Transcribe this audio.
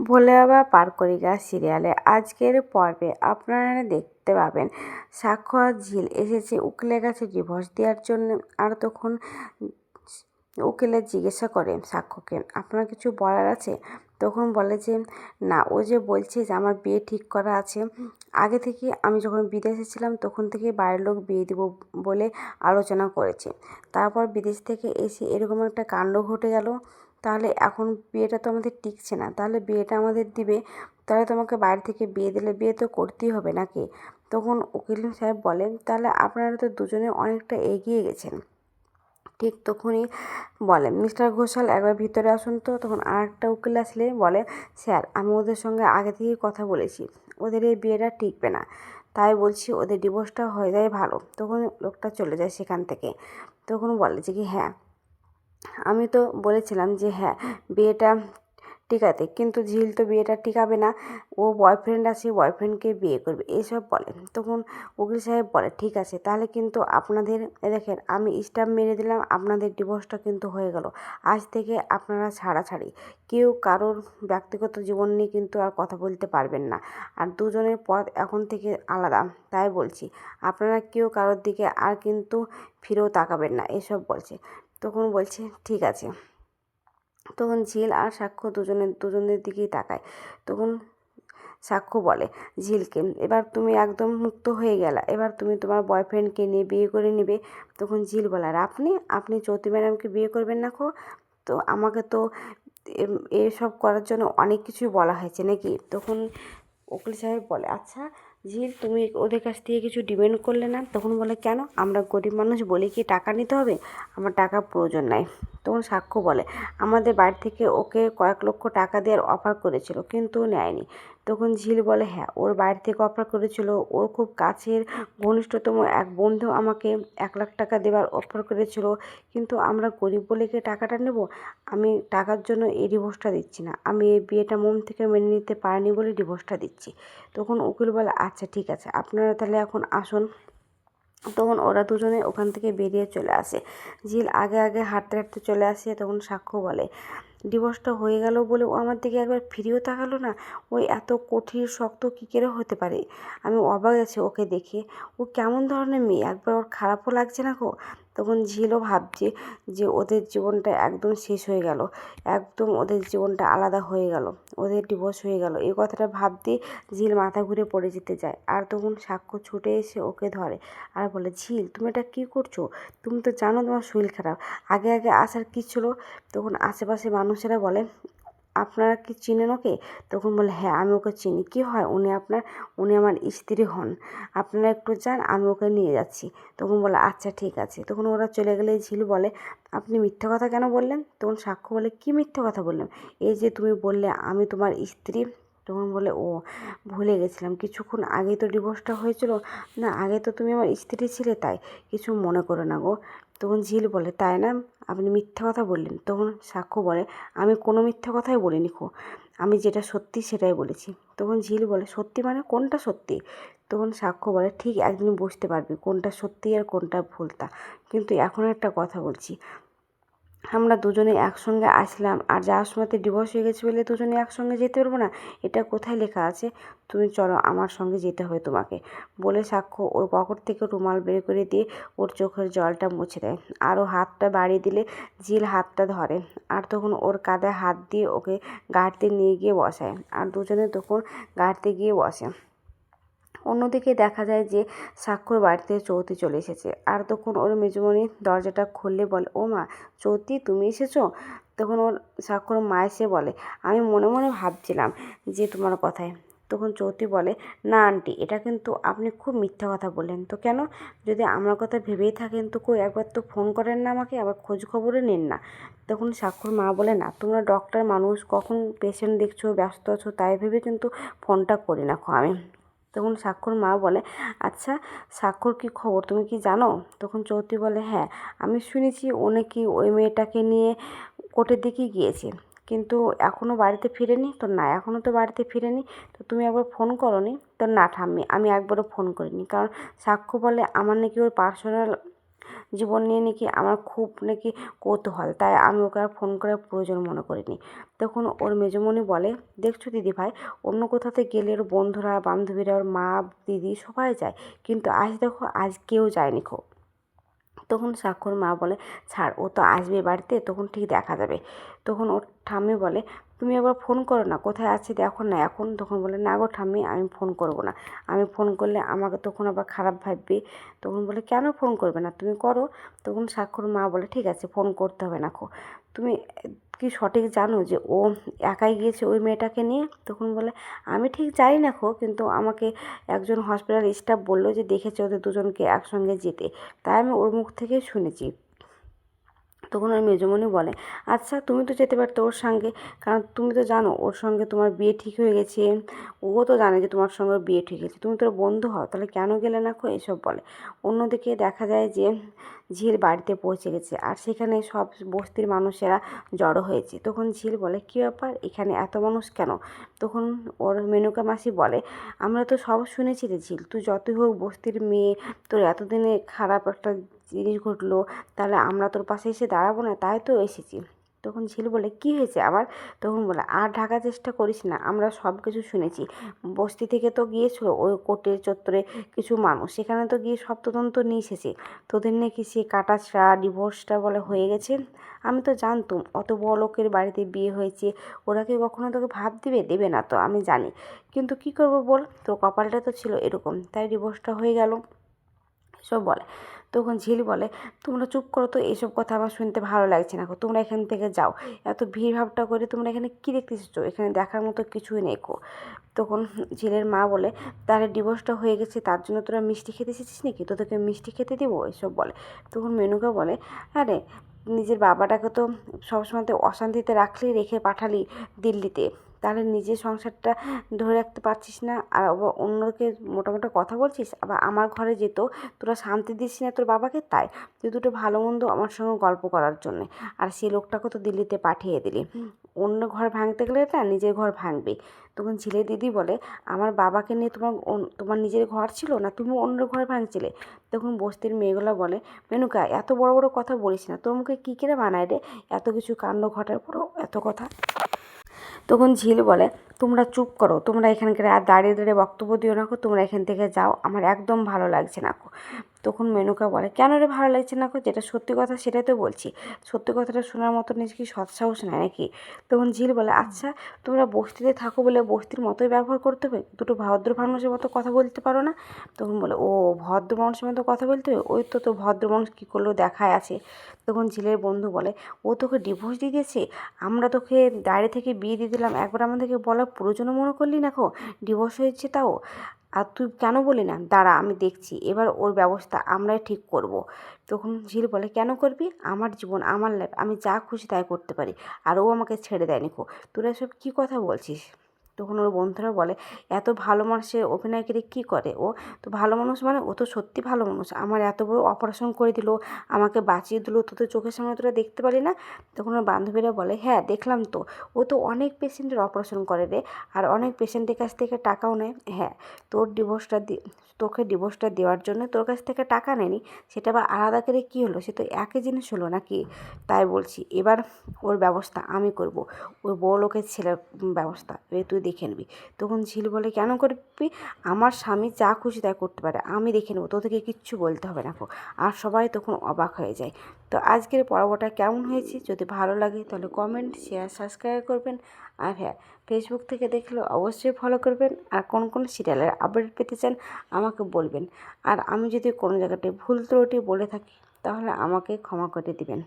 ভোলে বাবা পার করি গাছ সিরিয়ালে। আজকের পর্বে আপনারা দেখতে পাবেন, সাক্ষ্য আর ঝিল এসেছে উকিলের কাছে ডিভোর্স দেওয়ার জন্য। আর তখন উকিলের জিজ্ঞাসা করে সাক্ষ্যকে, আপনার কিছু বলার আছে? তখন বলে যে, না, ও যে বলছে যে আমার বিয়ে ঠিক করা আছে, আগে থেকে আমি যখন বিদেশে ছিলাম তখন থেকে বাড়ির লোক বিয়ে দেবো বলে আলোচনা করেছে। তারপর বিদেশ থেকে এসে এরকম একটা কাণ্ড ঘটে গেল। তাহলে এখন বিয়েটা তো আমাদের টিকছে না। তাহলে বিয়েটা আমাদের দিবে, তাহলে তোমাকে বাইরে থেকে বিয়ে দিলে বিয়ে তো করতেই হবে নাকি? তখন উকিল সাহেব বলেন, তাহলে আপনারা তো দুজনে অনেকটা এগিয়ে গেছেন। ঠিক তখনই বলে মিস্টার ঘোষাল একবার ভিতরে আসুন তো। তখন আর একটা উকিল আসলে বলে, স্যার, আমি ওদের সঙ্গে আগে থেকেই কথা বলেছি, ওদের এই বিয়েটা টিকবে না। তাই বলছি ওদের ডিভোর্সটা হয়ে যায় ভালো। তখন লোকটা চলে যায় সেখান থেকে। তখন বলে যে কি হ্যাঁ আমি তো বলেছিলাম যে হ্যাঁ বিয়েটা টিকাতে। কিন্তু ঝিল তো বিয়েটা টিকাবে না। ও বয়ফ্রেন্ড আছে বয়ফ্রেন্ডকে বিয়ে করবে। এইসব বলে। তখন উকিল সাহেব বলে, ঠিক আছে, তাহলে কিন্তু আপনাদের দেখেন, আমি স্টাম্প মেরে দিলাম, আপনাদের ডিভোর্সটা কিন্তু হয়ে গেল। আজ থেকে আপনারা ছাড়াছাড়ি। কেউ কারোর ব্যক্তিগত জীবন নিয়ে কিন্তু আর কথা বলতে পারবেন না। আর দুজনের পথ এখন থেকে আলাদা। তাই বলছি, আপনারা কেউ কারোর দিকে আর কিন্তু ফিরেও তাকাবেন না। এসব বলছে। তখন বলছে, ঠিক আছে। তখন ঝিল আর সাক্ষ্য দুজনের দুজনের দিকেই তাকায়। তখন সাক্ষ্য বলে, ঝিলকে, এবার তুমি একদম মুক্ত হয়ে গেলা। এবার তুমি তোমার বয়ফ্রেন্ডকে নিয়ে বিয়ে করে নেবে। তখন ঝিল বলে আর আপনি আপনি চৌতি ম্যাডামকে বিয়ে করবেন না খো তো আমাকে তো এসব করার জন্য অনেক কিছুই বলা হয়েছে নাকি? তখন উকিল সাহেব বলে আচ্ছা ঝিল তুমি ওদের কাছ থেকে কিছু ডিমান্ড করলে না, তখন বলে, কেন? আমরা গরিব মানুষ, বলে কি টাকা নিতে হবে? আমার টাকা প্রয়োজন নাই। তখন সাক্ষ্য বলে, আমাদের বাড়ি থেকে ওকে কয়েক লক্ষ টাকা দেওয়ার অফার করেছিল, কিন্তু নেয়নি। তখন ঝিল বলে হ্যাঁ ওর বাড়ি থেকে অফার করেছিল, ওর খুব কাছের ঘনিষ্ঠতম এক বন্ধু আমাকে এক লাখ টাকা দেওয়ার অফার করেছিল, কিন্তু আমরা গরিব বলে কি টাকাটা নেব? আমি টাকার জন্য এই ডিভোর্সটা দিচ্ছি না, আমি এই বিয়েটা মন থেকে মেনে নিতে পারিনি বলে ডিভোর্সটা দিচ্ছি। তখন উকিল বলে আচ্ছা ঠিক আছে। আপনারা তাহলে এখন আসুন। তখন ওরা দুজনে ওখান থেকে বেরিয়ে চলে আসে। ঝিল আগে আগে হাঁটতে হাঁটতে চলে আসে, তখন সাক্ষ্য বলে ডিভোর্সটা হয়ে গেল বলে ও আমার দিকে একবার ফিরেও তাকালো না? ওই এত কঠিন, শক্ত কী করে হতে পারে? আমি অবাক আছি ওকে দেখে। ও কেমন ধরনের মেয়ে? একবার ওর খারাপও লাগছে না গো? তখন ঝিলও ভাবছে যে ওদের জীবনটা একদম শেষ হয়ে গেল। একদম ওদের জীবনটা আলাদা হয়ে গেল। ওদের ডিভোর্স হয়ে গেল। এই কথাটা ভাবতে ঝিল মাথা ঘুরে পড়ে যেতে যায়। আর তখন সাক্ষ্য ছুটে এসে ওকে ধরে। আর বলে, ঝিল, তুমি এটা কী করছ? তুমি তো জানো তোমার শরীর খারাপ। আগে আগে আসার কী ছিল? তখন আশেপাশে মানুষেরা বলে আপনারা কি চিনেন ওকে? তখন বলে হ্যাঁ আমি ওকে চিনি। কী হয়? উনি আপনার, উনি আমার স্ত্রী হন। আপনারা একটু যান, আমি ওকে নিয়ে যাচ্ছি। তখন বলে আচ্ছা ঠিক আছে। তখন ওরা চলে গেলে ঝিল বলে, আপনি মিথ্যা কথা কেন বললেন? তখন সাক্ষ্য বলে, কী মিথ্যা কথা বললেন? এই যে তুমি বললে, আমি তোমার স্ত্রী। তখন বলে, ও, ভুলে গেছিলাম। কিছুক্ষণ আগে তো ডিভোর্সটা হয়েছিল। না, আগে তো তুমি আমার স্ত্রী ছিলে তাই। কিছু মনে করো না গো। তখন ঝিল বলে, তাই না? আপনি মিথ্যা কথা বললেন। তখন সাক্ষ্য বলে, আমি কোনো মিথ্যা কথাই বলিনি খো, আমি যেটা সত্যি সেটাই বলেছি। তখন ঝিল বলে, সত্যি মানে কোনটা সত্যি? তখন সাক্ষ্য বলে, ঠিক একদিন বুঝতে পারবি কোনটা সত্যি আর কোনটা ভুলতা কিন্তু এখন একটা কথা বলছি আমরা দুজনে একসঙ্গে আসলাম। আর যাওয়ার সময়তে ডিভোর্স হয়ে গেছে বলে দুজনে একসঙ্গে যেতে পারব না? এটা কোথায় লেখা আছে? তুমি চলো আমার সঙ্গে যেতে হবে তোমাকে। বলে সাক্ষ্য ওর পকেট থেকে রুমাল বের করে দিয়ে ওর চোখের জলটা মুছে দেয়। আরও হাতটা বাড়িয়ে দিলে ঝিল হাতটা ধরে। আর তখন ওর কাঁধে হাত দিয়ে ওকে গাড়িতে নিয়ে গিয়ে বসায়। আর দুজনে তখন গাড়িতে গিয়ে বসে। অন্যদিকে দেখা যায় যে সাক্ষর বাড়িতে চৌতি চলে এসেছে। আর তখন ওর মেজমণি দরজাটা খুললে বলে, ও মা, চৌতি, তুমি এসেছ? তখন ওর সাক্ষর মা এসে বলে, আমি মনে মনে ভাবছিলাম যে তোমার কথায়। তখন চৌতি বলে, না আন্টি, এটা কিন্তু আপনি খুব মিথ্যা কথা বললেন। তো কেন? যদি আমার কথা ভেবেই থাকেন তো কই একবার তো ফোন করেন না আমাকে, আবার খোঁজ খবরে নেন না। তখন সাক্ষর মা বলে, না, তোমরা ডক্টর মানুষ, কখন পেশেন্ট দেখছ, ব্যস্ত আছো, তাই ভেবে কিন্তু ফোনটা করি না খো আমি। তখন সাক্ষর মা বলে আচ্ছা সাক্ষর কি খবর? তুমি কি জানো? তখন চৌধুরী বলে হ্যাঁ আমি শুনেছি ও ওই মেয়েটাকে নিয়ে কোর্টের দিকে গিয়েছে, কিন্তু এখনও বাড়িতে ফিরেনি। তো না এখনও তো বাড়িতে ফিরেনি, তো তুমি একবার ফোন করো নি তো না, ঠাম্মি, আমি একবারও ফোন করিনি। কারণ সাক্ষ্য বলে, আমার নাকি ওর পার্সোনাল জীবন নিয়ে নাকি আমার খুব নাকি কৌতূহল। তাই আমি ওকে আর ফোন করার প্রয়োজন মনে করিনি। তখন ওর মেজমণি বলে, দেখছ দিদি ভাই, অন্য কোথাতে গেলে ওর বন্ধুরা, বান্ধবীরা, ওর মা, দিদি সবাই যায়। কিন্তু আজ দেখো, আজ কেউ যায়নি খো তখন সাক্ষর মা বলে, ছাড়, ও তো আসবে বাড়িতে, তখন ঠিক দেখা যাবে। তখন ওর ঠাম্মি বলে, তুমি একবার ফোন করো না, কোথায় আছি দেখো না, এখন? তখন বলে, না গো ঠাম্মি, আমি ফোন করব না। আমি ফোন করলে আমাকে তখন আবার খারাপ ভাববে। তখন বলে, কেন ফোন করবে না? তুমি করো। তখন সাক্ষর মা বলে, ঠিক আছে, ফোন করতে হবে না খো। তুমি কি সঠিক জানো যে ও একাই গিয়েছে ওই মেয়েটাকে নিয়ে? তখন বলে, আমি ঠিক জানি না খো, কিন্তু আমাকে একজন হসপিটাল স্টাফ বলল যে, দেখেছে ওদের দুজনকে একসঙ্গে যেতে। তাই আমি ওর মুখ থেকে শুনেছি। তখন ওর মেজমণি বলে। আচ্ছা তুমি তো যেতে পারতো ওর সঙ্গে। কারণ তুমি তো জানো, ওর সঙ্গে তোমার বিয়ে ঠিক হয়ে গেছে। ও তো জানে যে তোমার সঙ্গে বিয়ে ঠিক হয়েছে। তুমি তোর বন্ধু হও, তাহলে কেন গেলে না খো এসব বলে। অন্যদিকে দেখা যায় যে ঝিল বাড়িতে পৌঁছে গেছে আর সেখানে সব বস্তির মানুষেরা জড়ো হয়েছে। তখন ঝিল বলে, কী ব্যাপার? এখানে এত মানুষ কেন? তখন ওর মেনুকা মাসি বলে, আমরা তো সব শুনেছি রে ঝিল, তুই যতই হোক বস্তির মেয়ে, তোর এতদিনে খারাপ একটা জিনিস ঘটলো, তাহলে আমরা তোর পাশে এসে দাঁড়াবো না? তাই তো এসেছি। তখন ঝিল বলে, কী হয়েছে আবার? তখন বলে, আর ঢাকার চেষ্টা করিস না, আমরা সব কিছু শুনেছি। বস্তি থেকে তো গিয়েছিল ওই কোর্টের চত্বরে কিছু মানুষ, সেখানে তো গিয়ে সব তদন্ত নিয়ে এসেছে। তোদের নাকি সে কাটাছড়া ডিভোর্সটা বলে হয়ে গেছে? আমি তো জানতুম, অত বড় লোকের বাড়িতে বিয়ে হয়েছে, ওরা কি কখনো তোকে ভাব দিবে? দেবে না তো, আমি জানি। কিন্তু কি করব বল? তোর কপালটা তো ছিল এরকম, তাই ডিভোর্সটা হয়ে গেল। সব বলে। তখন ঝিল বলে, তোমরা চুপ করো তো এইসব কথা আমার শুনতে ভালো লাগছে না তোমরা এখান থেকে যাও। এত ভিড় ভাবটা করে তোমরা এখানে কী দেখতে এসেছ? এখানে দেখার মতো কিছুই নেই কো তখন ঝিলের মা বলে, তাহলে ডিভোর্সটা হয়ে গেছে, তার জন্য তোরা মিষ্টি খেতে এসেছিস নাকি? তোদেরকে মিষ্টি খেতে দেবো? এসব বলে। তখন মেনুকে বলে, আরে, নিজের বাবাটাকে তো সবসময় তো অশান্তিতে রাখলি রেখে পাঠালি দিল্লিতে। তাহলে নিজের সংসারটা ধরে রাখতে পারছিস না। আর অন্যকে মোটামুটি কথা বলছিস, আবার আমার ঘরে যেত, তোরা শান্তি দিস না তোর বাবাকে, তাই তুই দুটো ভালো মন্দ আমার সঙ্গে গল্প করার জন্যে। আর সেই লোকটাকে তো দিল্লিতে পাঠিয়ে দিলি। অন্য ঘর ভাঙতে গেলে না নিজের ঘর ভাঙবে। তখন ছেলে দিদি বলে, আমার বাবাকে নিয়ে তোমার তোমার নিজের ঘর ছিল না তুমি অন্য ঘর ভাঙছিলে? তখন বস্তির মেয়েগুলো বলে, মেনুকা, এত বড় বড় কথা বলিস না। তোর মুখে কী করে বানায় রে? এত কিছু কাণ্ড ঘটার পরও এত কথা। তখন ঝিল বলে। তোমরা চুপ করো, তোমরা এখানকার আর দাঁড়িয়ে দাঁড়িয়ে বক্তব্য দিও না তোমরা এখান থেকে যাও, আমার একদম ভালো লাগছে না তখন মেনুকা বলে, কেন রে ভালো লাগছে না যেটা সত্যি কথা সেটাই তো বলছি। সত্যি কথাটা শোনার মতো নিজে কি সৎসাহস নেয় নাকি? তখন ঝিল বলে আচ্ছা তোমরা বস্তিতে থাকো বলে বস্তির মতোই ব্যবহার করতে হবে দুটো ভদ্র মানুষের মতো কথা বলতে পারো না? তখন বলে, ও, ভদ্র মানুষের মতো কথা বলতে হবে? ওই তো তো ভদ্র মানুষ কী করল দেখায় আছে। তখন ঝিলের বন্ধু বলে, ও তোকে ডিভোর্স দিয়ে দিয়েছে? আমরা তোকে দাঁড়িয়ে থেকে বিয়ে দিয়ে দিলাম। একবার আমাদেরকে বলার প্রয়োজনও মনে করলি না খো? ডিভোর্স হয়েছে তাও? আর তুই কেন বলি না? দাঁড়া, আমি দেখছি। এবার ওর ব্যবস্থা আমরাই ঠিক করব। তখন ঝিল বলে, কেন করবি? আমার জীবন, আমার লাইফ আমি যা খুশি তাই করতে পারি। আর ও আমাকে ছেড়ে দেয়নি খো। তোরা সব কী কথা বলছিস? তখন ওর বন্ধুরা বলে, এত ভালো মানুষের অভিনয় করে কী করে ও? তো ভালো মানুষ মানে ও তো সত্যি ভালো মানুষ। আমার এত বড় অপারেশন করে দিল, আমাকে বাঁচিয়ে দিল, তো তো চোখের সামনে তোরা দেখতে পারি না। তখন ওর বান্ধবীরা বলে হ্যাঁ দেখলাম তো। ও তো অনেক পেশেন্টের অপারেশন করে রে, আর অনেক পেশেন্টের কাছ থেকে টাকাও নেয়। হ্যাঁ তোর ডিভোর্সটা তোকে ডিভোর্সটা দেওয়ার জন্য তোর কাছ থেকে টাকা নেয়নি। সেটা বা আলাদা করে কী হলো? সে তো একই জিনিস হলো নাকি? তাই বলছি, এবার ওর ব্যবস্থা আমি করব। ওই বড় লোকের ছেলের ব্যবস্থা। তুই দেখে নিবি। তখন ঝিল বলে, কেন করবি? আমার স্বামী যা খুশি তাই করতে পারে, আমি দেখে নেব তোদেরকে কিচ্ছু বলতে হবে না আর সবাই তখন অবাক হয়ে যায়। তো আজকের পর্বটা কেমন হয়েছে? যদি ভালো লাগে তাহলে কমেন্ট শেয়ার সাবস্ক্রাইব করবেন। আর হ্যাঁ ফেসবুক থেকে দেখলে অবশ্যই ফলো করবেন। আর কোন কোন সিরিয়ালের আপডেট পেতে চান আমাকে বলবেন। আর আমি যদি কোনো জায়গাটায় ভুল ত্রুটি বলে থাকি তাহলে আমাকে ক্ষমা করে দিবেন।